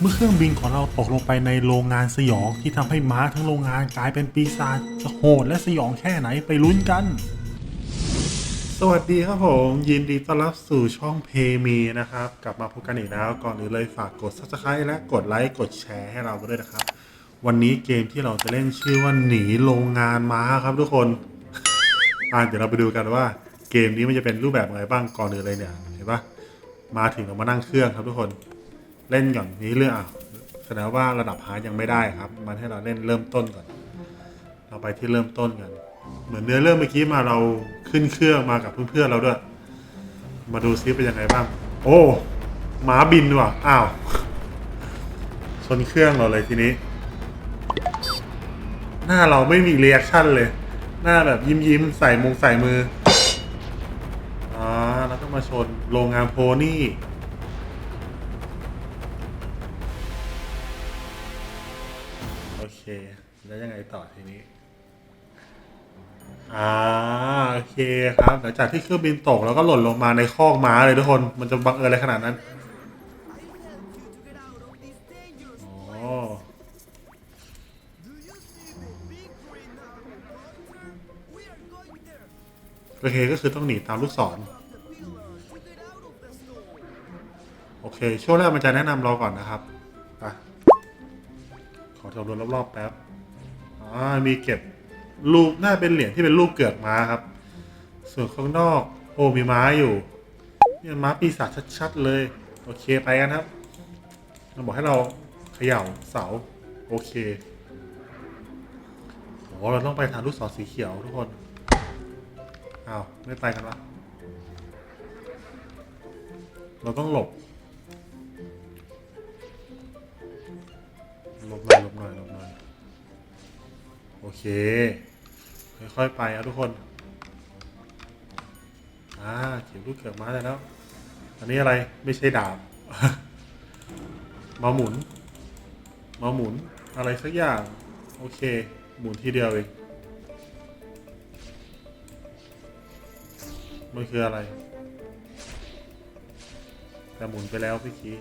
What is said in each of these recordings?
เมื่อเครื่องบินของเราตกลงไปในโรงงานสยองที่ทำให้ม้าทั้งโรงงานกลายเป็นปีศาจจะโหดและสยองแค่ไหนไปลุ้นกัน สวัสดีครับผม ยินดีต้อนรับสู่ช่องเพมีนะครับ กลับมาพบกันอีกแล้วก่อนอื่นเลยฝากกด subscribe และกดไลค์กดแชร์ให้เราด้วยนะครับ วันนี้เกมที่เราจะเล่นชื่อว่าหนีโรงงานม้าครับทุกคนอะเดี๋ยวเราไปดูกันว่าเกมนี้มันจะเป็นรูปแบบอะไรบ้างก่อนอื่นเลยเนี่ยเห็นปะมาถึงเรามานั่งเครื่องครับทุกคน เล่นก่อนนี้เรื่องอะแสดงว่าระดับฮาร์ดยังไม่ได้ครับ มันให้เราเล่นเริ่มต้นก่อน เราไปที่เริ่มต้นกัน เหมือนเนื้อเรื่องเมื่อกี้มาเราขึ้นเครื่องมากับเพื่อนๆเราด้วย มาดูซิเป็นยังไงบ้าง โอ้หมาบินว่ะ อ้าวชนเครื่องเราเลยทีนี้ หน้าเราไม่มีเรีแอคชั่นเลย หน้าแบบยิ้มยิ้มๆใส่มงใส่มือ อ่า แล้วก็มาชนโรงงานโพนี่ แล้วยังไงต่อทีนี้ อ่าโอเคครับ หลังจากที่เครื่องบินตกแล้วก็หล่นลงมาในคอกม้าเลยทุกคน มันจะบังเอิญอะไรขนาดนั้นอ๋อโอเคก็คือต้องหนีตามลูกศร โอเค ช่วงแรกมันจะแนะนำเราก่อนนะครับ ไป ขอสำรวจรอบๆแป๊บ อ่ามีเก็บรูปน่าเป็นเหรียญที่เป็นรูปเกือกม้าครับ ส่วนข้างนอก โอ้มีม้าอยู่เนี่ยม้าปีศาจชัด ๆ เลย โอเคไปกันครับมันบอกให้เราเขย่าเสา โอเคโอ้เราต้องไปทางลูกศรสีเขียวทุกคนอ้าวไม่ไปกันวะเราต้องหลบ เค ค่อยๆไปครับทุกคน อ่าเขียนลูกเกือกม้าได้แล้ว อันนี้อะไรไม่ใช่ดาบ มาหมุน มาหมุนอะไรสักอย่าง โอเค หมุนทีเดียวเองมันคืออะไร แต่หมุนไปแล้วพี่คี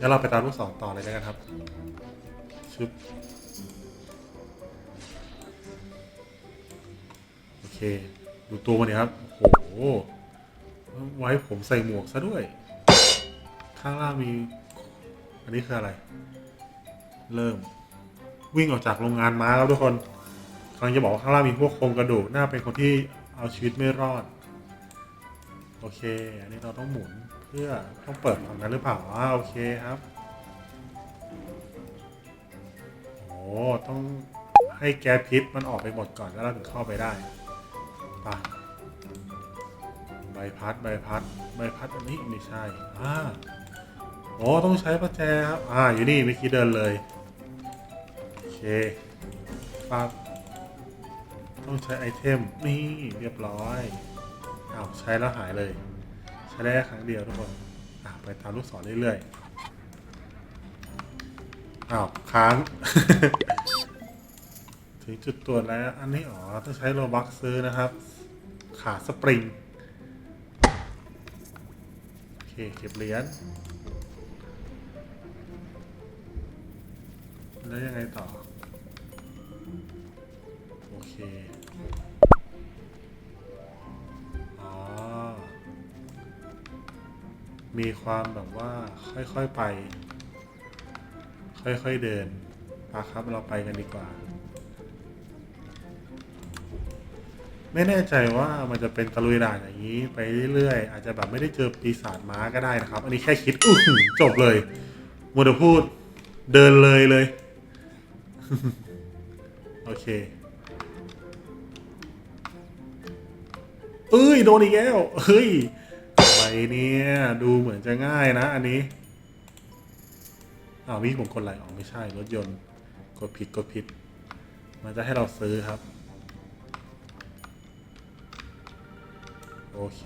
แล้วเราไปตามลูกศรต่อเลยแล้วกันครับชึบโอเค ดูตัวมันเนี่ยครับ โอ้โห ไว้ผมใส่หมวกซะด้วย ข้างล่างมี อันนี้คืออะไร เริ่ม วิ่งออกจากโรงงานม้าครับทุกคนกำลังจะบอกว่าข้างล่างมีพวกโครงกระดูก น่าเป็นคนที่เอาชีวิตไม่รอด โอเค อันนี้เราต้องหมุน เพื่อต้องเปิดฝั่งนั้นหรือเปล่าอ่าโอเคครับ โอ้ต้องให้แก๊สพิษมันออกไปหมดก่อนแล้วเราถึงเข้าไปได้ไปะใบพัดใบพัดใบพัดอันนี้ไม่ใช่อ่าโอ้ต้องใช้ประแจครับ อ่า อยู่นี่เมื่อกี้เดินเลย โอเคปั๊บต้องใช้ไอเทม นี่เรียบร้อยอ้าวใช้แล้วหายเลย ใช้ได้แค่ครั้งเดียวทุกคนอะไปตามลูกศรเรื่อยๆอ้าวค้าง ถึงจุดตรวจแล้ว อันนี้อ๋อต้องใช้โลบักซื้อนะครับ ขาสปริง โอเค เก็บเหรียญแล้วยังไงต่อ โอเค มีความแบบว่าค่อยๆไป ค่อยๆเดินปาครับเราไปกันดีกว่า ไม่แน่ใจว่ามันจะเป็นตะลุยด่านอย่างนี้ ไปเรื่อยๆ อาจจะแบบไม่ได้เจอปีศาจม้าก็ได้นะครับ อันนี้แค่คิดอื้จบเลยมัวแต่พูดเดินเลยเลย โอเคเอ้ย โดนอีกแล้ว เฮ้ย อะไรเนี่ย ดูเหมือนจะง่ายนะ อันนี้อ้าววิผมกดอะไรอ๋อไม่ใช่รถยนต์ กดผิดกดผิด มันจะให้เราซื้อครับ โอเค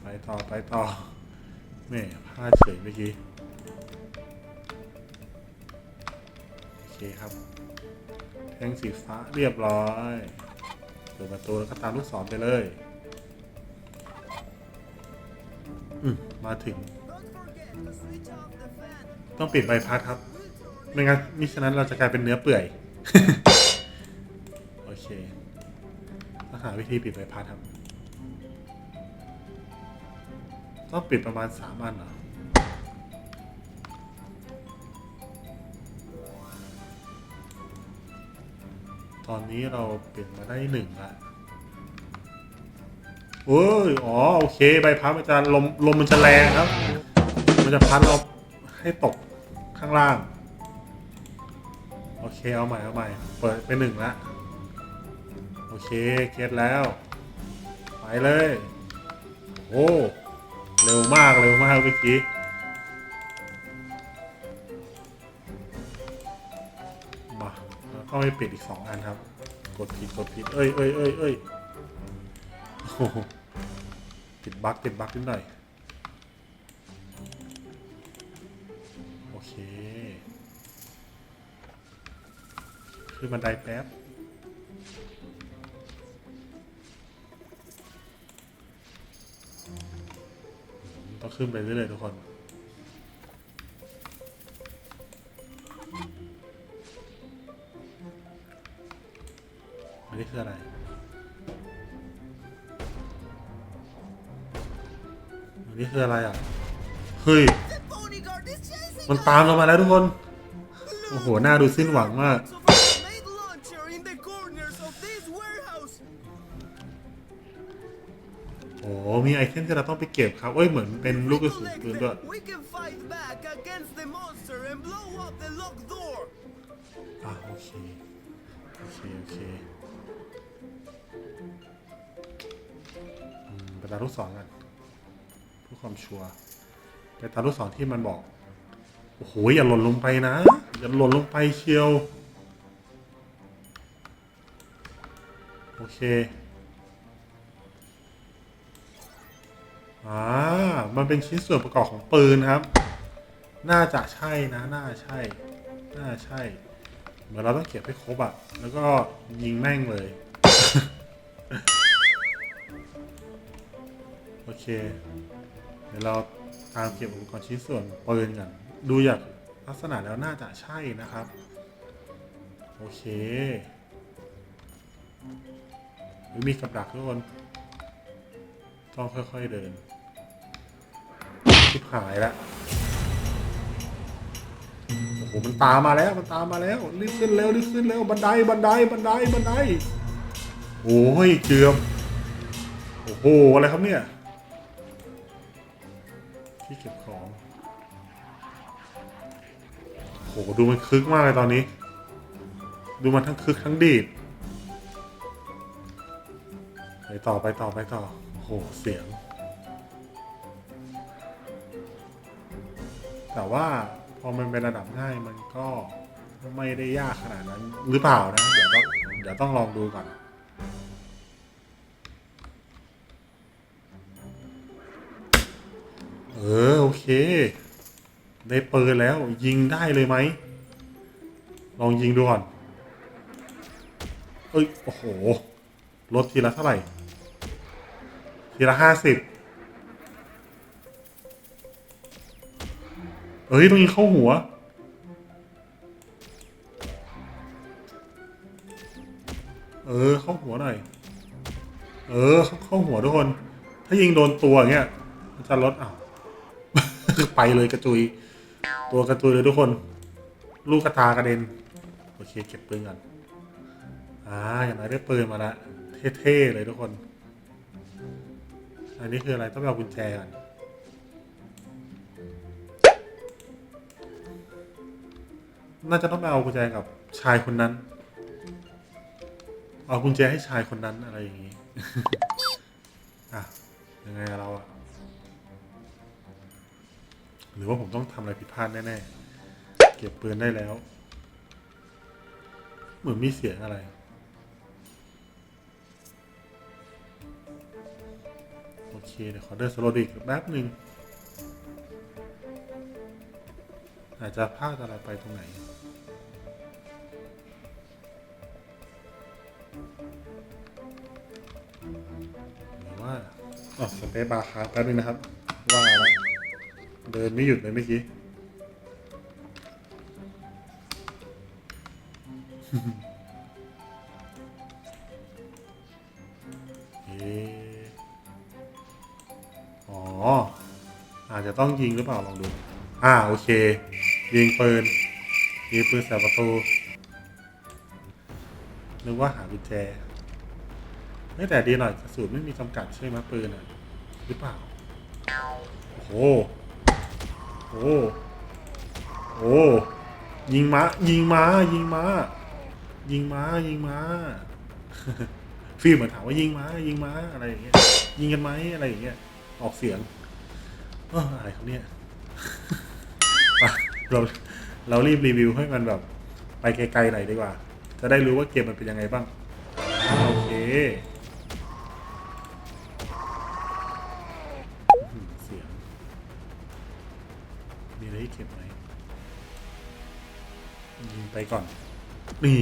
ไปต่อไปต่อแม่พลาดเฉยเมื่อกี้ โอเคครับ แท่งสีฟ้าเรียบร้อยเปิดประตูแล้วก็ตามลูกศรไปเลย มาถึง ต้องปิดใบพัดครับ ไม่งั้นมิฉะนั้นเราจะกลายเป็นเนื้อเปื่อย โอเคต้องหาวิธีปิดใบพัดครับ ต้องปิดประมาณสามอันเหรอตอนนี้เราเปิดมาได้หนึ่งละ เอ้ยอ๋อโอเค ใบพัดมันจะลมลมมันจะแรงครับ มันจะพัดเราให้ตกข้างล่าง โอเคเอาใหม่เอาใหม่ เปิดเป็นหนึ่งละโอเคเก็ตแล้ว ไปเลย โอ้เร็วมากเร็วมากเมื่อกี้มาแล้วก็ไม่ปิดอีกสองอันครับ กดผิดกดผิดเอ้ยเอ้ยเอ้ยเอ้ยอ้โห ติดบั๊กติดบั๊กนิดหน่อย โอเคขึ้นบันไดแป๊บต้องขึ้นไปเรื่อยๆทุกคนอันนี้คืออะไร นี้คืออะไรอะ เฮ้ย มันตามเรามาแล้วทุกคน โอ้โห หน้าดูสิ้นหวังมาก โอ้มีไอเทมที่เราต้องไปเก็บครับเอ้ย เหมือนเป็นลูกกระสุนปืนด้วยอะโอเค โอเค โอเคไปตาลูกสองกัน พื่อความชัวร์ไปตามลูกศรที่มันบอก โอ้โหอย่าหล่นลงไปนะ อย่าหล่นลงไปเชียว โอเคอ่ามันเป็นชิ้นส่วนประกอบของปืนครับ น่าจะใช่นะ น่าใช่ น่าใช่เหมือนเราต้องเก็บให้ครบอะแล้วก็ยิงแม่งเลย โอเค ดี๋ยวเราตามเก็บอุปกรณ์ชิ้นส่วนปืนกันดูจากลักษณะแล้วน่าจะใช่นะครับ โอเคมีกับดักทุกคน ต้องค่อยๆเดินชิบหายแล้วโอ้โหมันตามมาแล้วมันตามมาแล้วรีบขึ้นเร็วรีบขึ้นเร็วบันไดบันไดบันไดบันไดโอ้ยเกือบโอ้โหอะไรครับเนี่ย เก็บของโอ้โหดูมันคึกมากเลยตอนนี้ ดูมันทั้งคึกทั้งดีดไปต่อไปต่อไปต่อโอ้โหเสียง แต่ว่าพอมันเป็นระดับง่ายมันก็ไม่ได้ยากขนาดนั้นหรือเปล่านะ เดี๋ยวต้องเดี๋ยวต้องลองดูก่อน เออ โอเค ได้ปืนแล้วยิงได้เลยไหม ลองยิงดูก่อน เอ้ย โอ้โห ลดทีละเท่าไหร่ ทีละห้าสิบเอ้ย ต้องยิงเข้าหัว เออ เข้าหัวหน่อย เออ เข้าหัวทุกคน ถ้ายิงโดนตัวเงี้ย มันจะลดอ้าว ไปเลยกระจุย ตัวกระจุยเลยทุกคน ลูกกระตากระเด็น โอเค เก็บปืนก่อนอ่าอย่างไรได้ปืนมาละเท่ๆเลยทุกคน อันนี้คืออะไรต้องเอากุญแจก่อนน่าจะต้องไปเอากุญแจกับชายคนนั้น เอากุญแจให้ชายคนนั้นอะไรอย่างนี้ อะ ยังไงเราอะ รือว่าผมต้องทำอะไรผิดพลาดแน่ๆ เก็บปืนได้แล้ว เหมือนมีเสียงอะไร โอเค เดี๋ยวขอเดินสโลดิกแป๊บหนึ่ง อาจจะพลาดอะไรไปตรงไหนหรือว่าอ๋อสเปซบาร์ค้างแป๊บนึงนะครับ ว่าแล้ว เดินไม่หยุดเลยเมื่อกี้เอะอ๋อ อาจจะต้องยิงหรือเปล่าลองดู อ่า โอเค ยิงปืน ยิงปืนใส่ประตู นึกว่าหากุญแจไม่แต่ดีหน่อยกระสุนไม่มีจำกัดใช่ไหมปืนอะ หรือเปล่า โอ้โห โอ้โหยิงม้ายิงม้ายิงม้ายิงม้ายิงม้าฟิล์มเหมือนถามว่ายิงม้ายิงม้าอะไรอย่างเงี้ยยิงกันไหมอะไรอย่างเงี้ยออกเสียงเอออะไรเขาเนี่ยเราเรารีบรีวิวให้มันแบบ ไปไกลๆหน่อยดีกว่า จะได้รู้ว่าเกมมันเป็นยังไงบ้าง โอเค เก็บไหมยิงไปก่อน นี่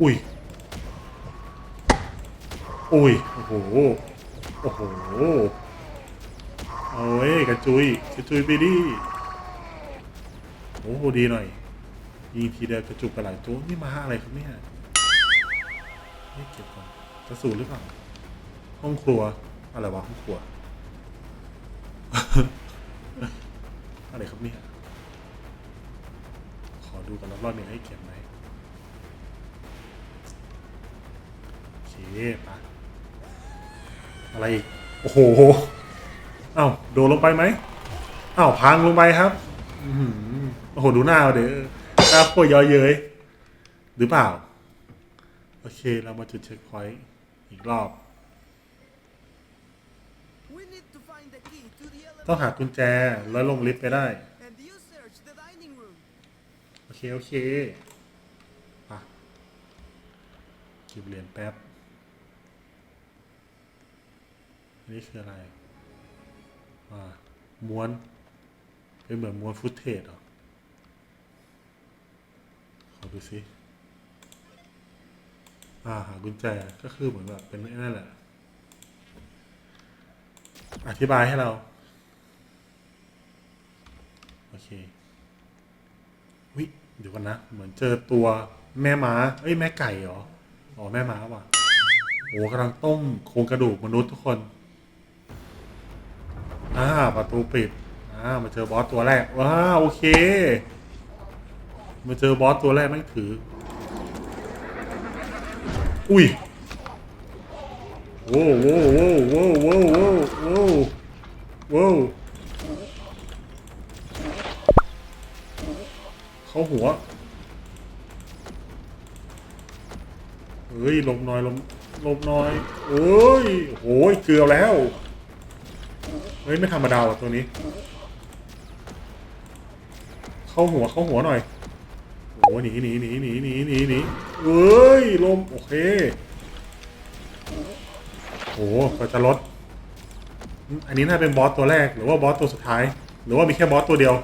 อุ้ย อุ้ย โอ้โห โอ้โห เอาเว้ยกระจุยกระจุยไปดิโอ้โหดีหน่อย ยิงทีเดียวกระจุกกระหลายตัวนี่มาอะไรครับเนี่ยนี่เก็บก่อนกระสุนหรือเปล่า ห้องครัว อะไรวะห้องครัว อดูกันรอบๆมีอะไรให้เก็บไหมโอเคปะอะไรอีก โอ้โหเอ้าโดนลงไปไหมเอ้าพังลงไปครับอือหือโอ้โหดูหน้าเดี๋ยวหน้าโคตรย้อยเย้ยหรือเปล่า โอเคเรามาจุดเช็คพอยต์อีกรอบ ต้องหากุญแจแล้วลงลิฟต์ไปได้ เค โอเคอะเก็บเหรียญแป๊บนนี้คืออะไร อ่า ม้วน เป็นเหมือนม้วนฟุตเทจเหรอ ขอดูสิอ่า หากุญแจ ก็คือเหมือนแบบเป็นนั่นแหละ อธิบายให้เรา โอเควิ เดี๋ยวกันนะ เหมือนเจอตัวแม่ม้า เอ้ยแม่ไก่เหรอ อ๋อแม่ม้าว่ะโอ้กำลังต้มโครงกระดูกมนุษย์ทุกคนอ่าประตูปิดอ่ามาเจอบอสตัวแรกว้าโอเค มาเจอบอสตัวแรกไม่ถือ อุ้ยโว้วโว้โว้โว้โว้โว้โว้ เข้าหัว เฮ้ยลมน่อยลมลมน่อยโอ้ยโอ้ยเกือบแล้ว เฮ้ย ไม่ธรรมดาว่ะตัวนี้ เข้าหัวเข้าหัวหน่อยโอ้หนีหนีหนีหนีหนีหนีหนีเอ้ยลม โอเคโอ้ก็จะลด อันนี้น่าเป็นบอสตัวแรก หรือว่าบอสตัวสุดท้าย หรือว่ามีแค่บอสตัวเดียว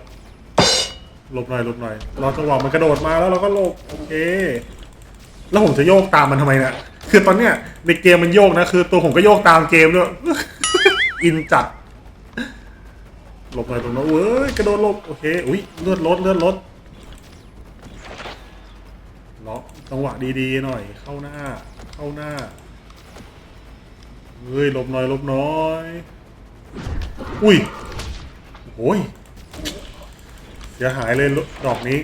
หลบหน่อยหลบหน่อยรอจังหวะมันกระโดดมาแล้วเราก็หลบโอเค แล้วผมจะโยกตามมันทำไมเนี่ยคือตอนเนี้ยในเกมมันโยกนะคือ ตัวผมก็โยกตามเกมด้วย อินจัดหลบหน่อยหลบหน่อยเว้ยกระโดดหลบโอเคอุ้ยเลือดลดเลือดลดล็อกจังหวะดีๆหน่อย เข้าหน้า เข้าหน้าเฮ้ยหลบหน่อยหลบหน่อย อุ้ยโอ้ย เสียหายเลยดอกนี้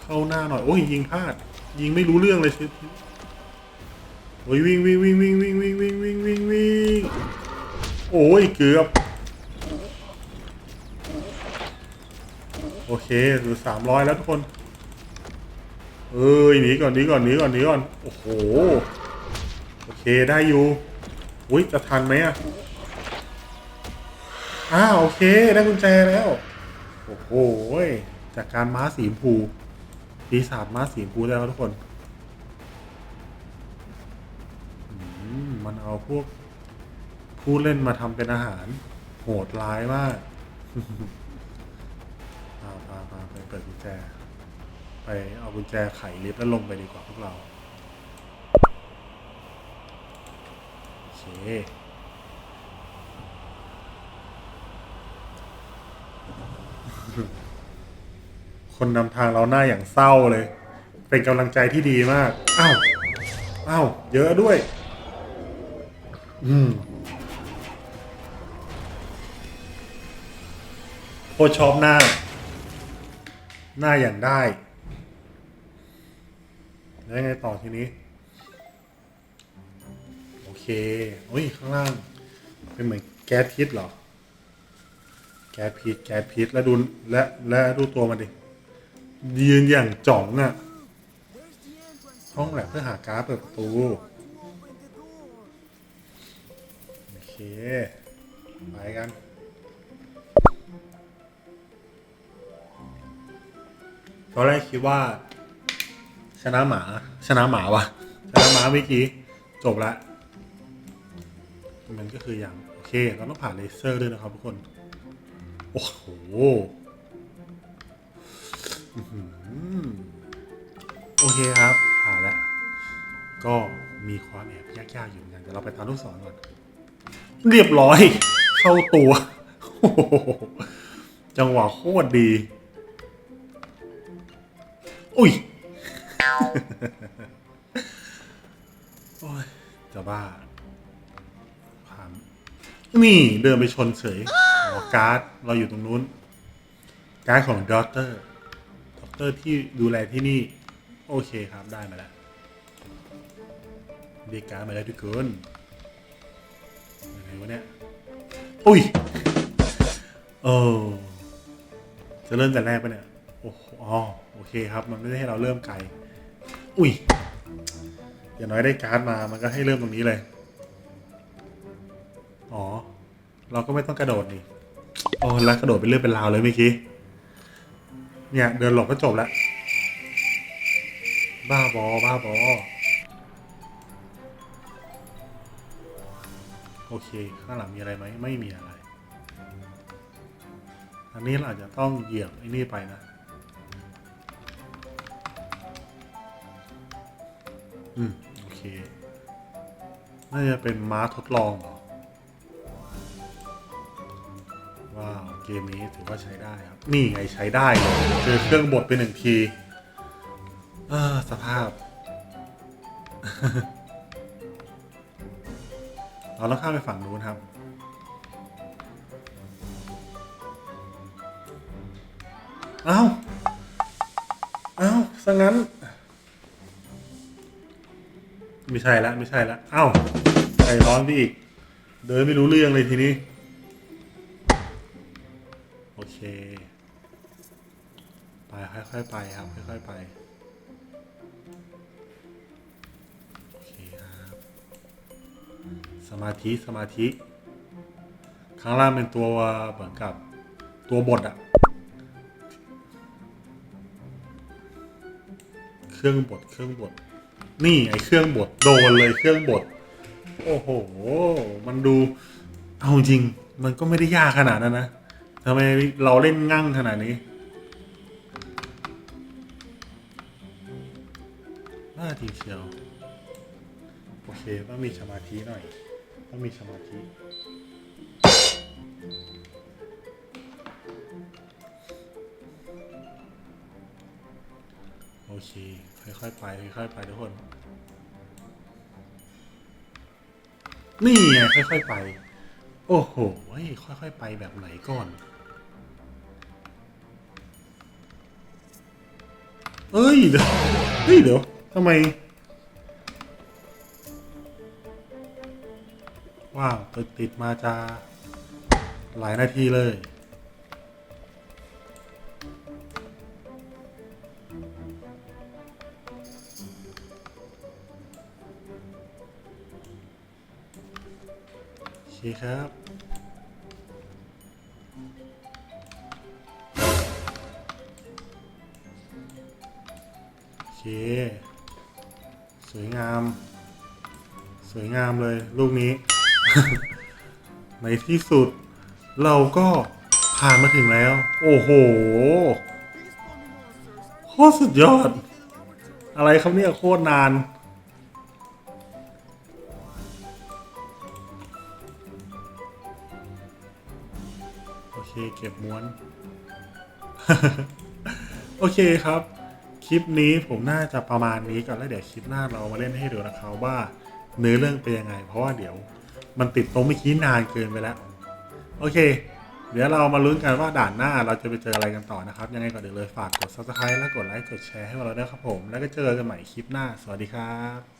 เข้าหน้าหน่อย โอ้ยยิงพลาด ยิงไม่รู้เรื่องเลยชิโอ้ยวิ่งวิ่งวิ่งวิ่งวิ่งวิ่งวิ่งวิ่งวิ่งวิ่งโอ้ยเกือบ โอเคเหลือสามร้อยแล้วทุกคน เอ้ยหนีก่อนหนีก่อนหนีก่อนหนีก่อน โอ้โห โอเคได้อยู่ อุ้ยจะทันไหมอะอ้าวโอเค ได้กุญแจแล้ว โอ้โหจากการม้าสีมพูปีศาจม้าสีมพูแล้วทุกคนมมันเอาพวกผู้เล่นมาทำเป็นอาหาร โหดร้ายมากพาพาพาไปเปิดกุญแจ ไปเอากุญแจไขลิฟต์แล้วลงไปดีกว่าพวกเรา โอเค คนนำทางเราหน้าอย่างเศร้าเลย เป็นกำลังใจที่ดีมาก อ้าว อ้าว เยอะด้วย อืมโคตรชอบหน้า หน้าอย่างได้ แล้วยังไงต่อทีนี้ โอเค โอ้ย ข้างล่าง เป็นเหมือนแก๊สพิษเหรอ แก๊สพิษแก๊สพิษแล้วดูและและดูตัวมันดิยืนอย่างจ่องอะ่ะห้องแลบเพื่อหาการ์ดเปิดประตูโอเคไปกันตอนแรกคิดว่า ชนะหมา ชนะหมาวะชนะหมาเมื่อกี้จบละมันก็คืออย่างโอเค เราต้องผ่านเลเซอร์ด้วยนะครับทุกคน โอ้โหโอเคครับผ่านแล้ว ก็มีความแอบยากๆอยู่เหมือนกันเดี๋ยวเราไปตามลูกศรก่อน เรียบร้อย เข้าตัว จังหวะโคตรดี อุ้ยโอ้ยจะบ้า นี่เดินไปชนเฉยอ๋อการ์ดเราอยู่ตรงนู้น การ์ดของด็อกเตอร์ด็อกเตอร์ที่ดูแลที่นี่ โอเคครับได้มาแล้วเรียกการ์ดมาแล้วทุกคนยังไงวะเนี่ยอุ้ยเออจะเริ่มแต่แรกปะเนี่ยโอ้โหอ๋อโอเคครับ มันไม่ได้ให้เราเริ่มไกล อุ้ยอย่างน้อยได้การ์ดมามันก็ให้เริ่มตรงนี้เลย เราก็ไม่ต้องกระโดดนี่โอ้แล้วกระโดดเป็นเรื่องเป็นราวเลยเมื่อกี้ เนี่ยเดินหลบก็จบแล้ว บ้าบอ บ้าบอ โอเค ข้างหลังมีอะไรไหม ไม่มีอะไร อันนี้เราอาจจะต้องเหยียบไอ้นี่ไปนะ อืม โอเค น่าจะเป็นม้าทดลองเหรอ เกมนี้ถือว่าใช้ได้ครับ นี่ไงใช้ได้เลยเจอเครื่องบดไปหนึ่งทีสภาพ เราต้องข้ามไปฝั่งนู้นครับ เอ้า เอ้าซะงั้น ไม่ใช่ละ ไม่ใช่ละ เอ้าใจร้อนไปอีก เดินไม่รู้เรื่องเลยทีนี้ เค ไปค่อยๆไปครับค่อยๆไปโอเคครับสมาธิสมาธิ ข้างล่างเป็นตัวเหมือนกับตัวบทอะเครื่องบดเครื่องบดนี่ไอเครื่องบดโดนเลยเครื่องบดโอ้โห มันดู เอาจริง มันก็ไม่ได้ยากขนาดนั้นนะ ทำไมเราเล่นงั่งขนาดนี้น่าจริงเชียว โอเค ต้องมีสมาธิหน่อย ต้องมีสมาธิโอเค ค่อยๆไป ค่อยๆไปทุกคน นี่ไงค่อยๆไป โอ้โหเฮ้ยค่อยๆไปแบบไหนก่อน เอ้ยเดี๋ยวเฮ้ยเดี๋ยวทำไม ว้าวติดติดมาจะหลายนาทีเลย โอเคครับ สวยงาม สวยงามเลยลูกนี้ ในที่สุด เราก็ผ่านมาถึงแล้ว โอ้โหโคตรสุดยอด อะไรครับเนี่ยโคตรนาน โอเคเก็บม้วน โอเคครับ คลิปนี้ผมน่าจะประมาณนี้ก่อนแล้วเดี๋ยวคลิปหน้าเรามาเล่นให้ดูนะครับว่าเนื้อเรื่องเป็นยังไง เพราะว่าเดี๋ยวมันติดตรงเมื่อกี้นานเกินไปแล้ว โอเค เดี๋ยวเรามาลุ้นกันว่าด่านหน้าเราจะไปเจออะไรกันต่อนะครับ ยังไงก่อนเดี๋ยวเลยฝากกด subscribe และกดไลค์กดแชร์ให้เราด้วยครับผม แล้วก็เจอกันใหม่คลิปหน้า สวัสดีครับ